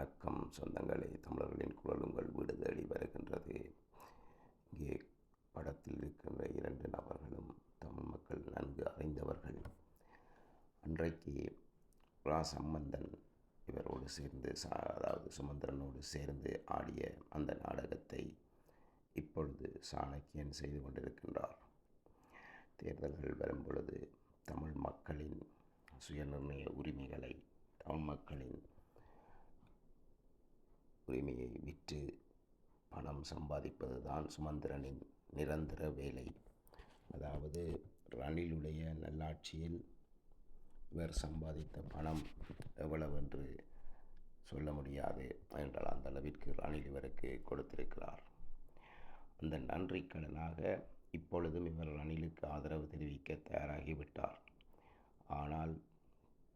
வணக்கம். சொந்தங்களே தமிழர்களின் குரல் உங்கள் வீடு தேடி வருகின்றது இங்கே படத்தில் இருக்கின்ற இரண்டு நபர்களும் தமிழ் மக்கள் நன்கு அறிந்தவர்கள். அன்றைக்கு ரா சம்பந்தன் இவரோடு சேர்ந்து சா அதாவது சுமந்திரனோடு சேர்ந்து ஆடிய அந்த நாடகத்தை இப்பொழுது சாணக்கியன் செய்து கொண்டிருக்கின்றார். தேர்தல்கள் வரும் பொழுது தமிழ் மக்களின் சுயநிர்ணய உரிமைகளை தமிழ் மக்களின் உரிமையை விற்று பணம் சம்பாதிப்பது தான் சுமந்திரனின் நிரந்தர வேலை. அதாவது ரணிலுடைய நல்லாட்சியில் இவர் சம்பாதித்த பணம் எவ்வளவென்று சொல்ல முடியாது என்றால் அந்த அளவிற்கு ரணில் இவருக்கு கொடுத்திருக்கிறார். அந்த நன்றி கடனாக இப்பொழுதும் இவர் ரணிலுக்கு ஆதரவு தெரிவிக்க தயாராகிவிட்டார்.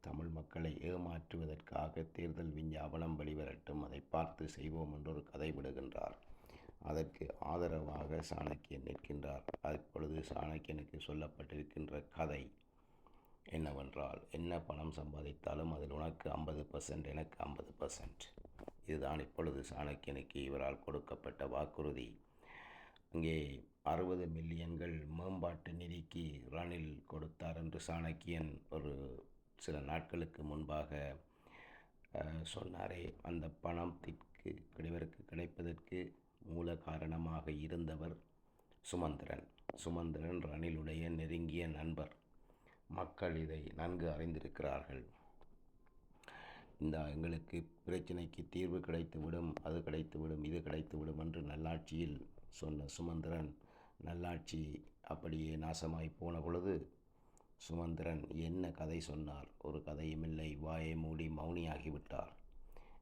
தமிழ் மக்களை ஏமாற்றுவதற்காக தேர்தல் விஞ்ஞாபனம் வெளிவரட்டும் அதை பார்த்து செய்வோம் என்று ஒரு கதை விடுகின்றார். அதற்கு ஆதரவாக சாணக்கியன் நிற்கின்றார். அப்பொழுது சாணக்கியனுக்கு சொல்லப்பட்டிருக்கின்ற கதை என்னவென்றால் என்ன பணம் சம்பாதித்தாலும் அதில் உனக்கு ஐம்பது பர்சன்ட் எனக்கு ஐம்பது பர்சன்ட் இதுதான் இப்பொழுது சாணக்கியனுக்கு இவரால் கொடுக்கப்பட்ட வாக்குறுதி. அங்கே அறுபது மில்லியன்கள் மேம்பாட்டு நிதிக்கு ரணில் கொடுத்தார் என்று சாணக்கியன் ஒரு சில நாட்களுக்கு முன்பாக சொன்னாரே அந்த பணத்திற்கு கிடைவருக்கு கிடைப்பதற்கு மூல காரணமாக இருந்தவர் சுமந்திரன். சுமந்திரன் ரணிலுடைய நெருங்கிய நண்பர். மக்கள் இதை நன்கு அறிந்திருக்கிறார்கள். இந்த எங்களுக்கு பிரச்சனைக்கு தீர்வு கிடைத்துவிடும் அது கிடைத்துவிடும் இது கிடைத்துவிடும் என்று நல்லாட்சியில் சொன்ன சுமந்திரன் நல்லாட்சி அப்படியே நாசமாய் போன பொழுது சுமந்திரன் என்ன கதை சொன்னார்? ஒரு கதையுமில்லை வாயை மூடி மௌனியாகிவிட்டார்.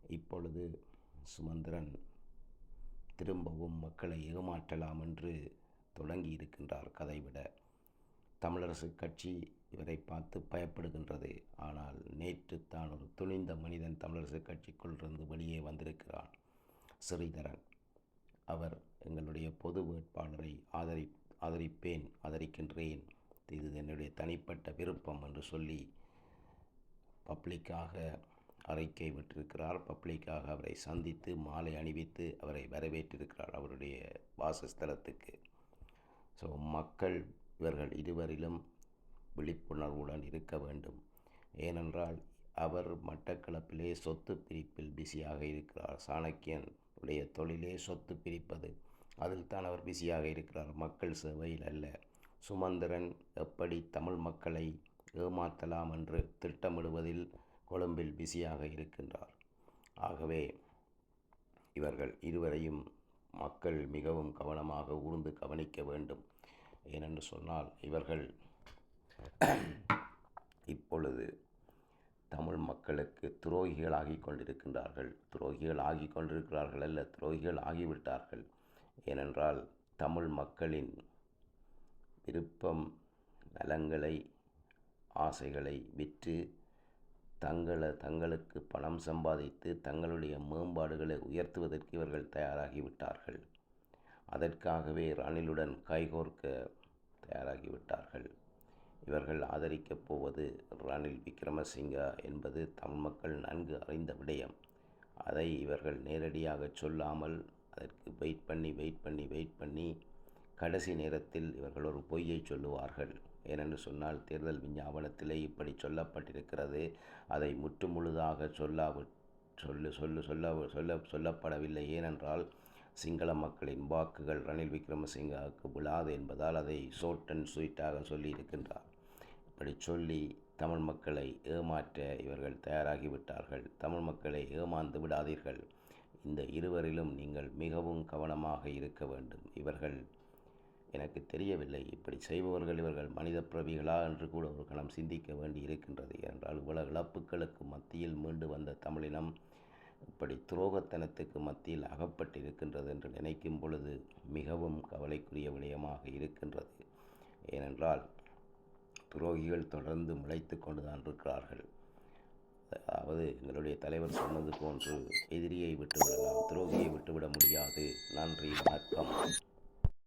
இப்பொழுது சுமந்திரன் திரும்பவும் மக்களை ஏமாற்றலாம் என்று தொடங்கி இருக்கின்றார் கதைவிட தமிழரசு கட்சி இவரை பார்த்து பயப்படுகின்றது. ஆனால் நேற்று தான் ஒரு துணிந்த மனிதன் தமிழரசு கட்சிக்குள் இருந்து வெளியே வந்திருக்கிறான். ஸ்ரீதரன். அவர் எங்களுடைய பொது வேட்பாளரை ஆதரி ஆதரிப்பேன் ஆதரிக்கின்றேன். இது என்னுடைய தனிப்பட்ட விருப்பம் என்று சொல்லி பப்ளிக்காக அறிக்கை விட்டிருக்கிறார். பப்ளிக்காக அவரை சந்தித்து மாலை அணிவித்து அவரை வரவேற்றிருக்கிறார் அவருடைய வாசஸ்தலத்துக்கு. ஸோ மக்கள் இவர்கள் இருவரிலும் விழிப்புணர்வுடன் இருக்க வேண்டும். ஏனென்றால் அவர் மட்டக்களப்பிலே சொத்து பிரிப்பில் பிஸியாக இருக்கிறார். சாணக்கியன் உடைய தொழிலே சொத்து பிரிப்பது அதில் தான் அவர் பிஸியாக இருக்கிறார். மக்கள் சேவையில் அல்ல. சுமந்திரன் எப்படி தமிழ் மக்களை ஏமாற்றலாம் என்று திட்டமிடுவதில் கொழும்பில் பிஸியாக இருக்கின்றார். ஆகவே இவர்கள் இருவரையும் மக்கள் மிகவும் கவனமாக ஊர்ந்து கவனிக்க வேண்டும். ஏனென்று சொன்னால் இவர்கள் இப்பொழுது தமிழ் மக்களுக்கு துரோகிகள் ஆகி கொண்டிருக்கின்றார்கள். துரோகிகள் ஆகி கொண்டிருக்கிறார்கள் அல்ல துரோகிகள் ஆகிவிட்டார்கள். ஏனென்றால் தமிழ் மக்களின் விருப்பம் நலங்களை ஆசைகளை விற்று தங்களை தங்களுக்கு பணம் சம்பாதித்து தங்களுடைய மேம்பாடுகளை உயர்த்துவதற்கு இவர்கள் தயாராகிவிட்டார்கள். அதற்காகவே ரணிலுடன் கைகோர்க்க தயாராகிவிட்டார்கள். இவர்கள் ஆதரிக்கப் போவது ரணில் விக்ரமசிங்கா என்பது தமிழ் மக்கள் நன்கு அறிந்த விடயம். அதை இவர்கள் நேரடியாக சொல்லாமல் அதற்கு வெயிட் பண்ணி வெயிட் பண்ணி வெயிட் பண்ணி கடைசி நேரத்தில் இவர்கள் ஒரு பொய்யை சொல்லுவார்கள். ஏனென்று சொன்னால் தேர்தல் விஞ்ஞாபனத்திலே இப்படி சொல்லப்பட்டிருக்கிறது. அதை முற்றுமுழுதாக சொல்லாவி சொல்லு சொல்லு சொல்ல சொல்ல சொல்லப்படவில்லை. ஏனென்றால் சிங்கள மக்களின் வாக்குகள் ரணில் விக்ரமசிங்காவுக்கு விழாது என்பதால் அதை ஷோர்ட் அண்ட் ஸ்வீட்டாக சொல்லியிருக்கின்றார். இப்படி சொல்லி தமிழ் மக்களை ஏமாற்ற இவர்கள் தயாராகிவிட்டார்கள். தமிழ் மக்களை ஏமாந்து விடாதீர்கள். இந்த இருவரிலும் நீங்கள் மிகவும் கவனமாக இருக்க வேண்டும். இவர்கள் எனக்கு தெரியவில்லை. இப்படி செய்பவர்கள் இவர்கள் மனித பிரவிகளா என்று கூட ஒரு கணம் சிந்திக்க வேண்டி இருக்கின்றது. என்றால் இவ்வளவு இழப்புகளுக்கு மத்தியில் மீண்டு வந்த தமிழினம் இப்படி துரோகத்தனத்துக்கு மத்தியில் அகப்பட்டிருக்கின்றது என்று நினைக்கும் பொழுது மிகவும் கவலைக்குரிய விடயமாக இருக்கின்றது. ஏனென்றால் துரோகிகள் தொடர்ந்து முளைத்து கொண்டுதான் இருக்கிறார்கள். அதாவது எங்களுடைய தலைவர் சொன்னது போன்று எதிரியை விட்டுவிடலாம் துரோகியை விட்டுவிட முடியாது. நன்றி வணக்கம்.